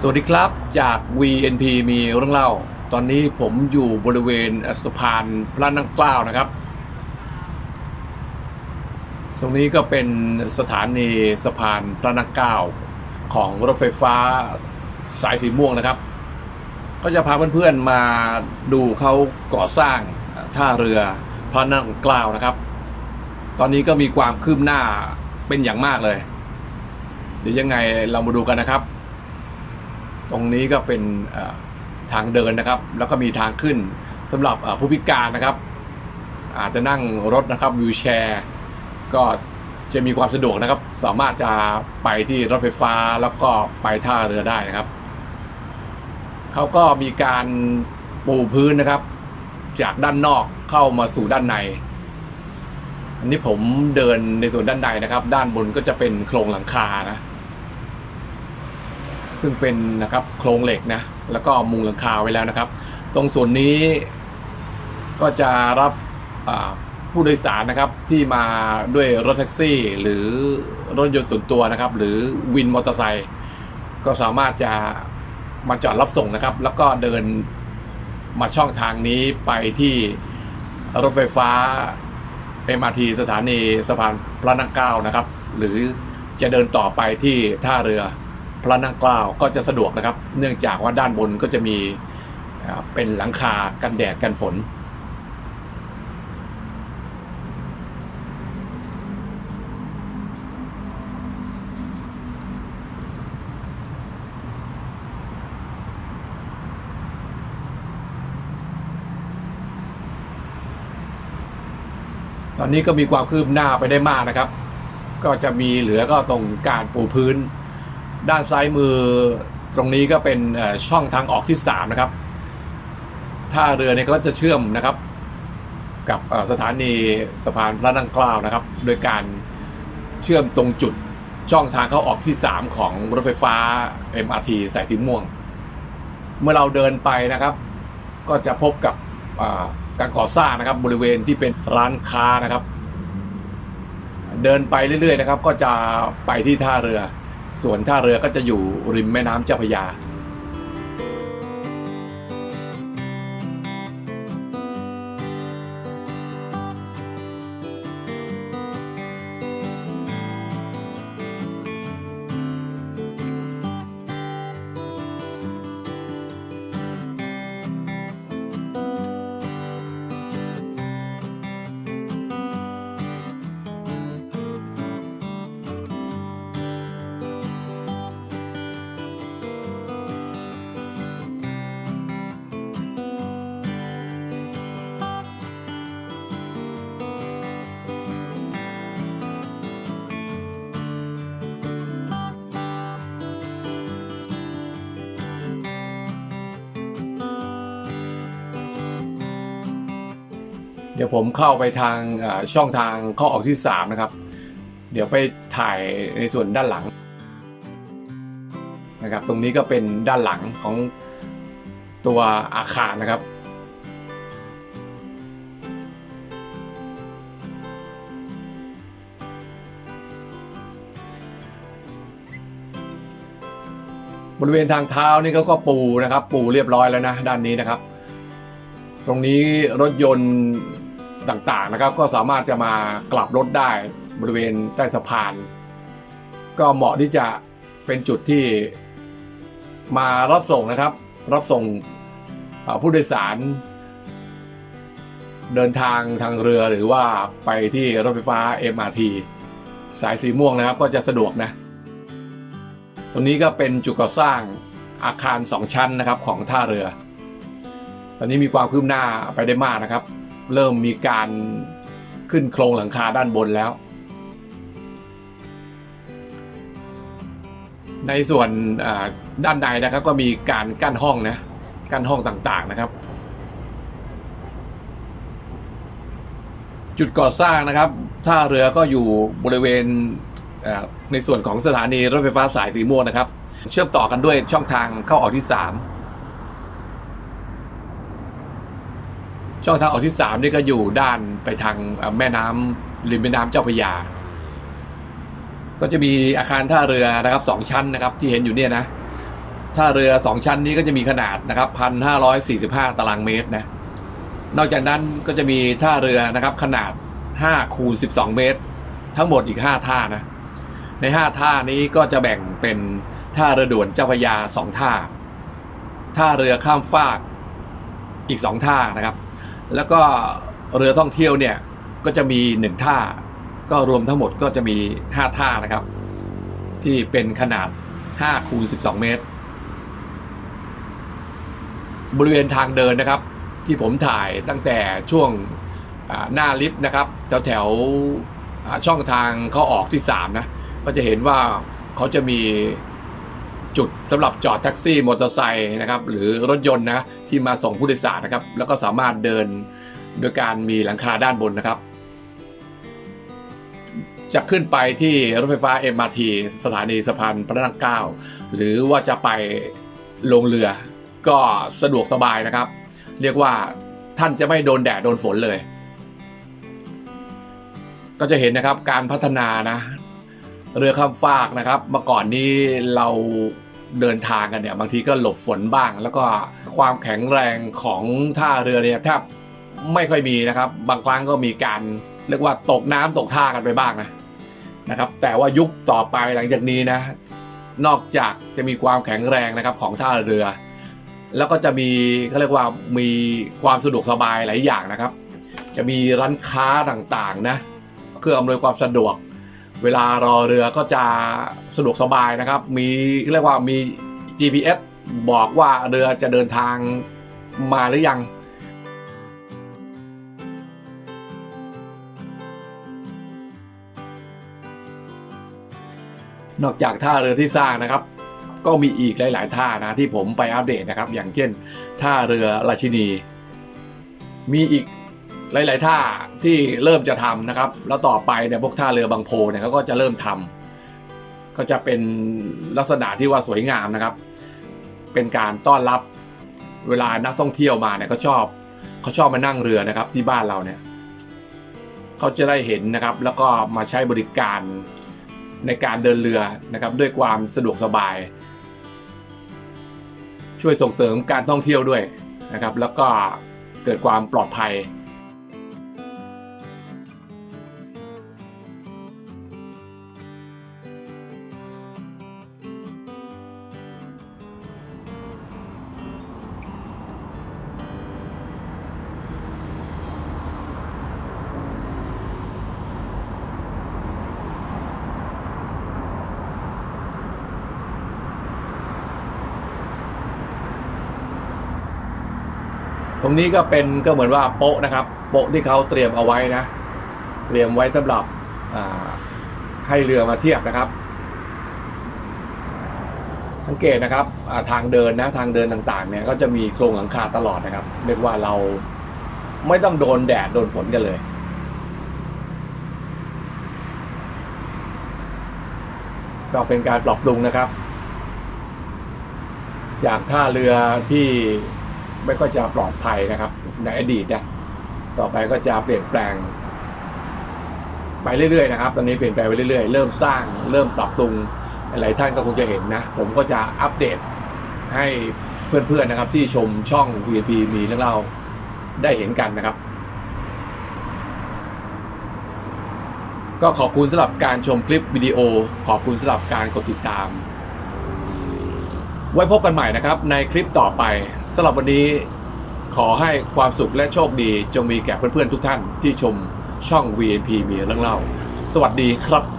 สวัสดีครับจาก VNP มีเรื่องเล่า ตอนนี้ผมอยู่บริเวณสะพานพระนั่งเกล้านะครับ ตรงนี้ก็เป็นสถานีสะพานพระนั่งเกล้าของรถไฟฟ้าสายสีม่วงนะครับ ก็จะพาเพื่อนๆมาดูเขาก่อสร้างท่าเรือพระนั่งเกล้านะครับ ตอนนี้ก็มีความคืบหน้าเป็นอย่างมากเลย เดี๋ยวยังไงเรามาดูกันนะครับ ตรงนี้ก็เป็นทางเดินนะครับ แล้วก็มีทางขึ้นสำหรับผู้พิการนะครับ อาจจะนั่งรถนะครับวิวแชร์ ก็จะมีความสะดวกนะครับ สามารถจะไปที่รถไฟฟ้าแล้วก็ไปท่าเรือได้นะครับเขาก็มีการปูพื้นนะครับ จากด้านนอกเข้ามาสู่ด้านใน อันนี้ผมเดินในส่วนด้านในนะครับ ด้านบนก็จะเป็นโครงหลังคานะ ซึ่งเป็นนะครับโครงเหล็กนะแล้วก็มุงหลังคาไว้แล้วนะครับ ตรงส่วนนี้ก็จะรับผู้โดยสารนะครับที่มาด้วยรถแท็กซี่ หรือรถยนต์ส่วนตัวนะครับ หรือวินมอเตอร์ไซค์ก็สามารถจะมาจอดรับส่งนะครับ แล้วก็เดินมาช่องทางนี้ไปที่รถไฟฟ้า MRT สถานีสะพานพระนั่งเก้านะครับ หรือจะเดินต่อไปที่ท่าเรือ พระนั่งเกล้าก็จะสะดวกนะครับ เนื่องจากว่าด้านบนก็จะมีเป็นหลังคากันแดดกันฝน ตอนนี้ก็มีความคืบหน้าไปได้มากนะครับ ก็จะมีเหลือก็ตรงการปูพื้น ด้านซ้ายมือตรงนี้ก็เป็นช่องทางออกที่ 3 นะครับท่าเรือเนี่ยก็จะเชื่อมนะครับ กับสถานีสะพานพระนั่งเกล้านะครับ โดยการเชื่อมตรงจุดช่องทางเข้าออกที่ 3 ของรถไฟฟ้า MRT สายสีม่วง เมื่อเราเดินไปนะครับ ก็จะพบกับการก่อสร้างนะครับบริเวณที่เป็นร้านค้านะครับ เดินไปเรื่อยๆนะครับ ก็จะไปที่ท่าเรือ ส่วนท่าเรือก็จะอยู่ริมแม่น้ำเจ้าพระยา เดี๋ยวผมเข้าไปทางช่องทางเข้าออกที่ 3 นะครับ เดี๋ยวไปถ่ายในส่วนด้านหลังนะครับ ตรงนี้ก็เป็นด้านหลังของตัวอาคารนะครับ บริเวณทางเท้านี่เขาก็ปูนะครับ ปูเรียบร้อยแล้วนะ ด้านนี้นะครับ ตรงนี้รถยนต์ ต่างๆนะครับ ก็สามารถจะมากลับรถได้บริเวณใต้สะพาน ก็เหมาะที่จะเป็นจุดที่มารับส่งนะครับ รับส่งผู้โดยสาร เดินทางทางเรือหรือว่าไปที่รถไฟฟ้า MRT สายสีม่วงนะครับก็จะสะดวกนะ ตรงนี้ก็เป็นจุดก่อสร้างอาคาร 2 ชั้นนะครับของท่าเรือ ตอนนี้มีความคืบหน้าไปได้มากนะครับ เริ่มมีการขึ้นโครงหลังคาด้านบนแล้ว ในส่วนด้านในนะครับก็มีการกั้นห้องนะกั้นห้องต่างๆนะครับ จุดก่อสร้างนะครับท่าเรือก็อยู่บริเวณในส่วนของสถานีรถไฟฟ้าสายสีม่วงนะครับ เชื่อมต่อกันด้วยช่องทางเข้าออกที่ 3 ช่องทางออกที่3นี่ก็อยู่ด้านไปทางแม่น้ำริมแม่น้ำเจ้าพระยา ก็จะมีอาคารท่าเรือนะครับสองชั้นนะครับที่เห็นอยู่เนี่ยนะท่าเรือ2ชั้นนี้ก็จะมีขนาดนะครับ1,545ตารางเมตรนะนอกจากนั้นก็จะมีท่าเรือนะครับขนาด5คูณ12เมตร ทั้งหมดอีก5ท่านะใน5ท่านี้ก็จะแบ่งเป็นท่าเรือด่วนเจ้าพระยา2ท่า ท่าเรือข้ามฟากอีก2ท่านะครับ แล้วก็เรือท่องเที่ยวเนี่ยก็จะมี1ท่า ก็รวมทั้งหมดก็จะมี 5 ท่านะครับ ที่เป็นขนาด5คูณ12 เมตร บริเวณทางเดินนะครับ ที่ผมถ่ายตั้งแต่ช่วงหน้าลิฟต์นะครับแถวแถวช่องทางเข้าออกที่ 3 นะ ก็จะเห็นว่าเขาจะมี จุดสำหรับจอดแท็กซี่มอเตอร์ไซค์นะครับหรือรถยนต์นะที่มาส่งผู้โดยสารนะครับ แล้วก็สามารถเดินโดยการมีหลังคาด้านบนนะครับ จะขึ้นไปที่รถไฟฟ้า MRT สถานีสะพานพระนั่งเก้าหรือว่าจะไปลงเรือก็สะดวกสบายนะครับ เรียกว่าท่านจะไม่โดนแดดโดนฝนเลย ก็จะเห็นนะครับการพัฒนานะ เรือข้ามฟากนะครับ เมื่อก่อนนี้เรา เดินทางกันเนี่ยบางทีก็หลบฝนบ้าง แล้วก็ความแข็งแรงของท่าเรือเนี่ยแทบไม่ค่อยมีนะครับ บางครั้งก็มีการเรียกว่าตกน้ำตกท่ากันไปบ้างนะนะครับ แต่ว่ายุคต่อไปหลังจากนี้นะ นอกจากจะมีความแข็งแรงนะครับของท่าเรือ แล้วก็จะมีเขาเรียกว่ามีความสะดวกสบายหลายอย่างนะครับ จะมีร้านค้าต่างๆนะเพื่ออำนวยความสะดวก เวลารอเรือก็จะสะดวกสบายนะครับ มีเรียกว่ามี GPS บอกว่าเรือจะเดินทางมาหรือยังนอกจากท่าเรือที่สร้างนะครับ ก็มีอีกหลาย ๆ ท่านะที่ผมไปอัปเดตนะครับ อย่างเช่นท่าเรือราชินี มีอีก หลาย ๆ ท่าที่เริ่มจะทำนะครับ แล้วต่อไปเนี่ยพวกท่าเรือบางโพเนี่ยเขาก็จะเริ่มทำก็จะเป็นลักษณะที่ว่าสวยงามนะครับ เป็นการต้อนรับเวลานักท่องเที่ยวมาเนี่ยเขาชอบเขาชอบมานั่งเรือนะครับที่บ้านเราเนี่ยเขาจะได้เห็นนะครับ แล้วก็มาใช้บริการในการเดินเรือนะครับ ด้วยความสะดวกสบาย ช่วยส่งเสริมการท่องเที่ยวด้วยนะครับ แล้วก็เกิดความปลอดภัย ตรงนี้ก็เป็นก็เหมือนว่าโป๊ะนะครับ โป๊ะที่เขาเตรียมเอาไว้นะ เตรียมไว้สำหรับให้เรือมาเทียบนะครับ สังเกตนะครับาทางเดินนะทางเดินต่างๆ เนี่ยก็จะมีโครงหลังคาตลอดนะครับเรียกว่าเราไม่ต้องโดนแดดโดนฝนกันเลยก็เป็นการปรับปรุงนะครับ จากท่าเรือที่ ไม่ค่อยจะปลอดภัยนะครับ ในอดีตนะต่อไปก็จะเปลี่ยนแปลง ไปเรื่อยๆนะครับ ตอนนี้เปลี่ยนแปลงไปเรื่อยๆ เริ่มสร้าง เริ่มปรับปรุงหลายท่านก็คงจะเห็นนะ ผมก็จะอัปเดตให้เพื่อนๆนะครับ ที่ชมช่อง VP มีเรื่องเล่าได้เห็นกันนะครับ ก็ขอบคุณสำหรับการชมคลิปวิดีโอ ขอบคุณสำหรับการกดติดตาม ไว้พบกันใหม่นะครับ ในคลิปต่อไปสำหรับวันนี้ขอให้ความสุขและโชคดีจงมีแก่เพื่อนๆทุกท่านที่ชมช่อง VNP มีเรื่องเล่า สวัสดีครับ